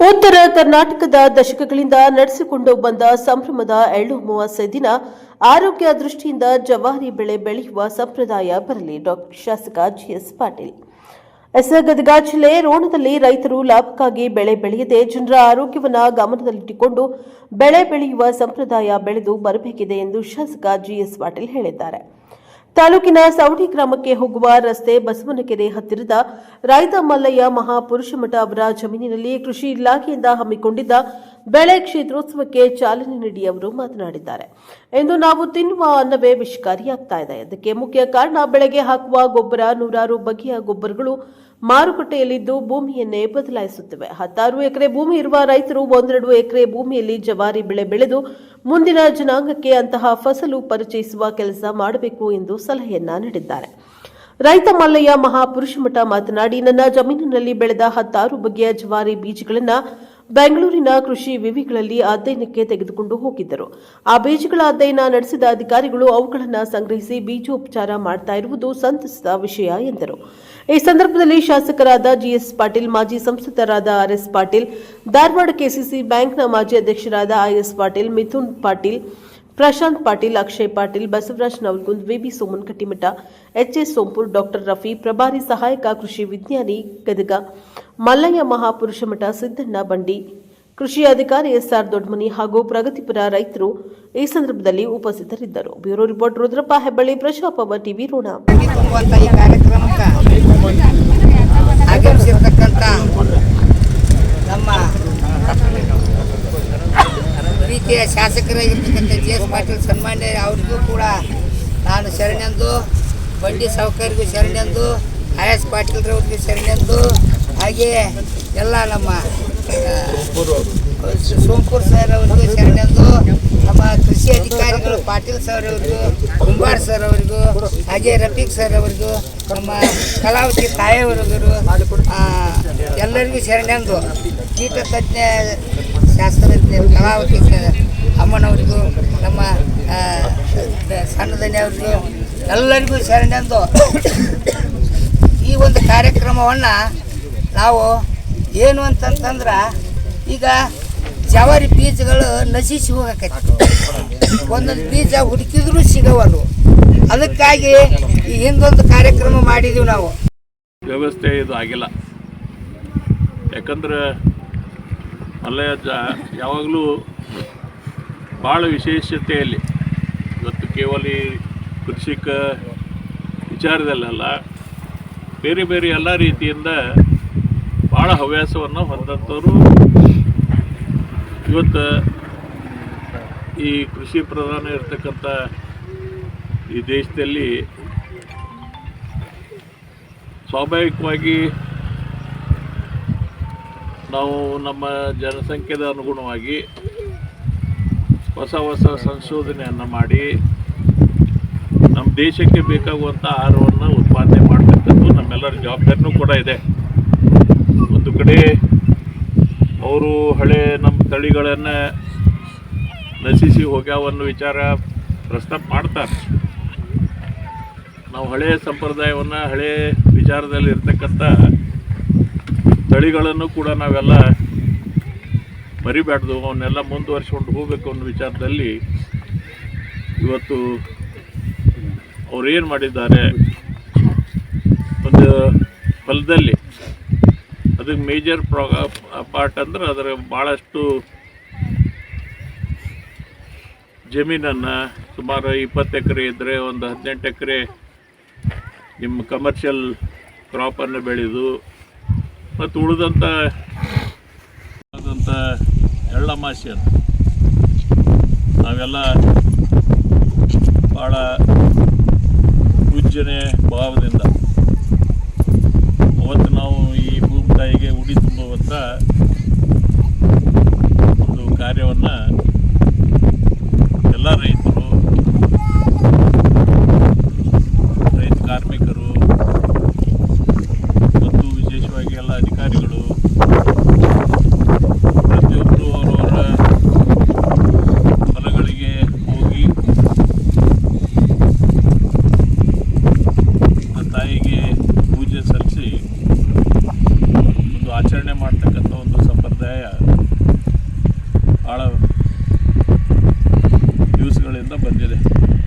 ಉತ್ತರ ಕರ್ನಾಟಕದ ದಶಕಗಳಿಂದ ನಡೆಸಿಕೊಂಡು ಬಂದ ಸಂಭ್ರಮದ ಎಳ್ಳು ಅಮಾವಾಸ್ಯೆ ದಿನ ಆರೋಗ್ಯ ದೃಷ್ಟಿಯಿಂದ ಜವಾರಿ ಬೆಳೆ ಬೆಳೆಯುವ ಸಂಪ್ರದಾಯ ಬರಲಿ. ಡಾಕ್ಟರ್ ಶಾಸಕ ಜಿಎಸ್ ಪಾಟೀಲ್. ಎಸ್ ಗದಗ ಜಿಲ್ಲೆ ರೋಣದಲ್ಲಿ ರೈತರು ಲಾಭಕ್ಕಾಗಿ ಬೆಳೆ ಬೆಳೆಯದೆ ಜನರ ಆರೋಗ್ಯವನ್ನು ಗಮನದಲ್ಲಿಟ್ಟುಕೊಂಡು ಬೆಳೆ ಬೆಳೆಯುವ ಸಂಪ್ರದಾಯ ಬೆಳೆದು ಬರಬೇಕಿದೆ ಎಂದು ಶಾಸಕ ಜಿಎಸ್ ಪಾಟೀಲ್ ಹೇಳಿದ್ದಾರೆ. ತಾಲೂಕಿನ ಸವಡಿ ಗ್ರಾಮಕ್ಕೆ ಹೋಗುವ ರಸ್ತೆ ಬಸವನಕೆರೆ ಹತ್ತಿರದ ರೈತ ಮಲ್ಲಯ್ಯ ಮಹಾಪುರುಷಮಠ ಅವರ ಜಮೀನಿನಲ್ಲಿ ಕೃಷಿ ಇಲಾಖೆಯಿಂದ ಹಮ್ಮಿಕೊಂಡಿದ್ದ ಬೆಳೆ ಕ್ಷೇತ್ರೋತ್ಸವಕ್ಕೆ ಚಾಲನೆ ನೀಡಿ ಅವರು ಮಾತನಾಡಿದ್ದಾರೆ. ಎಂದು ನಾವು ತಿನ್ನುವ ಅನ್ನವೇ ವಿಷಕಾರಿಯಾಗ್ತಾ ಇದೆ. ಅದಕ್ಕೆ ಮುಖ್ಯ ಕಾರಣ ಬೆಳೆಗೆ ಹಾಕುವ ಗೊಬ್ಬರ, ನೂರಾರು ಬಗೆಯ ಗೊಬ್ಬರಗಳು ಮಾರುಕಟ್ಟೆಯಲ್ಲಿದ್ದು ಭೂಮಿಯನ್ನೇ ಬದಲಾಯಿಸುತ್ತಿವೆ. ಹತ್ತಾರು ಎಕರೆ ಭೂಮಿ ಇರುವ ರೈತರು ಒಂದೆರಡು ಎಕರೆ ಭೂಮಿಯಲ್ಲಿ ಜವಾರಿ ಬೆಳೆ ಬೆಳೆದು ಮುಂದಿನ ಜನಾಂಗಕ್ಕೆ ಅಂತಹ ಫಸಲು ಪರಿಚಯಿಸುವ ಕೆಲಸ ಮಾಡಬೇಕು ಎಂದು ಸಲಹೆಯನ್ನ ನೀಡಿದ್ದಾರೆ. ರೈತ ಮಲ್ಲಯ್ಯ ಮಹಾಪುರುಷ ಮಠ ಮಾತನಾಡಿ, ನನ್ನ ಜಮೀನಿನಲ್ಲಿ ಬೆಳೆದ ಹತ್ತಾರು ಬಗೆಯ ಜವಾರಿ ಬೀಜಗಳನ್ನ ಬೆಂಗಳೂರಿನ ಕೃಷಿ ವಿವಿಗಳಲ್ಲಿ ಅಧ್ಯಯನಕ್ಕೆ ತೆಗೆದುಕೊಂಡು ಹೋಗಿದ್ದರು. ಆ ಬೀಜಗಳ ಅಧ್ಯಯನ ನಡೆಸಿದ ಅಧಿಕಾರಿಗಳು ಅವುಗಳನ್ನು ಸಂಗ್ರಹಿಸಿ ಬೀಜೋಪಚಾರ ಮಾಡ್ತಾ ಇರುವುದು ಸಂತಸದ ವಿಷಯ ಎಂದರು. ಈ ಸಂದರ್ಭದಲ್ಲಿ ಶಾಸಕರಾದ ಜಿಎಸ್ ಪಾಟೀಲ್, ಮಾಜಿ ಸಂಸದರಾದ ಆರ್ಎಸ್ ಪಾಟೀಲ್, ಧಾರವಾಡ ಕೆಸಿಸಿ ಬ್ಯಾಂಕ್ನ ಮಾಜಿ ಅಧ್ಯಕ್ಷರಾದ IS Patil, Mithun Patil, Prashant Patil, Akshay Patil, Basavaraj Navalgund, VB Soman Kattimath, HS Sompur, doctor Rafi, ಪ್ರಭಾರಿ ಸಹಾಯಕ ಕೃಷಿ ವಿಜ್ಞಾನಿ ಗದಗ ಮಲ್ಲಯ್ಯ ಮಹಾಪುರುಷ ಮಠ ಸಿದ್ದಣ್ಣ ಬಂಡಿ, ಕೃಷಿ ಅಧಿಕಾರಿ ಎಸ್ಆರ್ ದೊಡ್ಮನಿ ಹಾಗೂ ಪ್ರಗತಿಪರ ರೈತರು ಈ ಸಂದರ್ಭದಲ್ಲಿ ಉಪಸ್ಥಿತರಿದ್ದರು. ಬ್ಯೂರೋ ರಿಪೋರ್ಟ್, ರುದ್ರಪ್ಪ ಹೆಬ್ಬಳ್ಳಿ ಪ್ರಶಾಪ ಟಿವಿ ಋಣ ನಮ್ಮ ಶಾಸಕರಾಗಿರ್ತಕ್ಕಂಥ ಜಿ ಎಸ್ ಪಾಟೀಲ್ ಸನ್ಮಾನ್ಯ, ಅವರಿಗೂ ಕೂಡ ನಾನು ಶರಣೆಂದು, ಬಂಡಿ ಸಾವುಕಾರಿಗೂ ಶರಣೆಂದು, ಐ ಎಸ್ ಪಾಟೀಲ್ರವ್ರಿಗೂ ಶರಣೆಂದು ಹಾಗೆಯೇ ಎಲ್ಲ ನಮ್ಮ ಸೋಂಪುರ್ ಸರ್ ಅವರಿಗೂ ಶರಣೆಂದು ನಮ್ಮ ಕೃಷಿ ಅಧಿಕಾರಿಗಳು ಪಾಟೀಲ್ ಸರ್ ಅವರಿಗೂ ಕುಂಬಾರ್ ಸರ್ ಅವರಿಗೂ ಹಾಗೆ ರಫೀಕ್ ಸರ್ ಅವರಿಗೂ ನಮ್ಮ ಕಲಾವತಿ ತಾಯಿಯವರಿಗೂ ಎಲ್ಲರಿಗೂ ಶರಣೆಂದು ಕೀಟ ತಜ್ಞ ಶಾಸ್ತ್ರಜ್ಞ ಕಲಾವತಿ ಅಮ್ಮನವ್ರಿಗೂ ನಮ್ಮ ಆ, ದ- ಸಣ್ಣದನಿ ಅವರಿಗೂ ಎಲ್ಲರಿಗೂ ಶರಣೆಂದು. ಈ ಒಂದು ಕಾರ್ಯಕ್ರಮವನ್ನು ನಾವು ಏನು ಅಂತಂತಂದ್ರೆ, ಈಗ ಜವಾರಿ ಬೀಜಗಳು ನಶಿಸಿ ಹೋಗಕೈತಿ ಒಂದೊಂದು ಬೀಜ ಹುಡುಕಿದ್ರೂ ಸಿಗವಲ್ವು ಅದಕ್ಕಾಗಿ ಈ ಹಿಂದೊಂದು ಕಾರ್ಯಕ್ರಮ ಮಾಡಿದೀವಿ ನಾವು. ವ್ಯವಸ್ಥೆ ಇದು ಆಗಿಲ್ಲ. ಯಾಕಂದ್ರೆ ಅಲ್ಲೇ ಜ, ಯಾವಾಗಲೂ ಭಾಳ ವಿಶೇಷತೆಯಲ್ಲಿ ಇವತ್ತು ಕೇವಲ ಕೃಷಿಕ ವಿಚಾರದಲ್ಲಲ್ಲ ಬೇರೆ ಬೇರೆ ಎಲ್ಲ ರೀತಿಯಿಂದ ಭಾಳ ಹವ್ಯಾಸವನ್ನು ಹೊಂದಂಥವರು. ಇವತ್ತು ಈ ಕೃಷಿ ಪ್ರಧಾನ ಇರತಕ್ಕಂಥ ಈ ದೇಶದಲ್ಲಿ ಸ್ವಾಭಾವಿಕವಾಗಿ ನಾವು ನಮ್ಮ ಜನಸಂಖ್ಯೆದ ಅನುಗುಣವಾಗಿ ಹೊಸ ಹೊಸ ಸಂಶೋಧನೆಯನ್ನು ಮಾಡಿ ನಮ್ಮ ದೇಶಕ್ಕೆ ಬೇಕಾಗುವಂಥ ಆಹಾರವನ್ನು ಉತ್ಪಾದನೆ ಮಾಡ್ತಕ್ಕಂಥದ್ದು ನಮ್ಮೆಲ್ಲರ ಜವಾಬ್ದಾರಿನೂ ಕೂಡ ಇದೆ. ಒಂದು ಕಡೆ ಅವರು ಹಳೆ ನಮ್ಮ ತಳಿಗಳನ್ನು ನಶಿಸಿ ಹೋಗ್ಯಾವ ಅನ್ನೋ ವಿಚಾರ ಪ್ರಸ್ತಾಪ ಮಾಡ್ತಾರೆ. ನಾವು ಹಳೆಯ ಸಂಪ್ರದಾಯವನ್ನು ಹಳೆಯ ವಿಚಾರದಲ್ಲಿ ಇರ್ತಕ್ಕಂಥ ತಳಿಗಳನ್ನು ಕೂಡ ನಾವೆಲ್ಲ ಮರಿಬಾರ್ದು ಅವನ್ನೆಲ್ಲ ಮುಂದುವರ್ಸ್ಕೊಂಡು ಹೋಗಬೇಕು ಅನ್ನೋ ವಿಚಾರದಲ್ಲಿ ಇವತ್ತು ಅವ್ರೇನು ಮಾಡಿದ್ದಾರೆ? ಒಂದು ಹೊಲದಲ್ಲಿ ಅದಕ್ಕೆ ಮೇಜರ್ ಪ್ರಾ ಪಾರ್ಟ್ ಅಂದ್ರೆ ಅದರ ಭಾಳಷ್ಟು ಜಮೀನನ್ನು ಸುಮಾರು ಇಪ್ಪತ್ತು ಎಕರೆ ಇದ್ದರೆ ಒಂದು ಹದಿನೆಂಟು ಎಕರೆ ನಿಮ್ಮ ಕಮರ್ಷಿಯಲ್ ಕ್ರಾಪನ್ನು ಬೆಳೆದು ಮತ್ತು ಉಳಿದಂಥ ಆದಂಥ ಎಳ್ಳಮಾಸಿಯನ್ನು ನಾವೆಲ್ಲ ಭಾಳ ಪೂಜ್ಯನೆ ಭಾವದಿಂದ ಅವತ್ತು ನಾವು but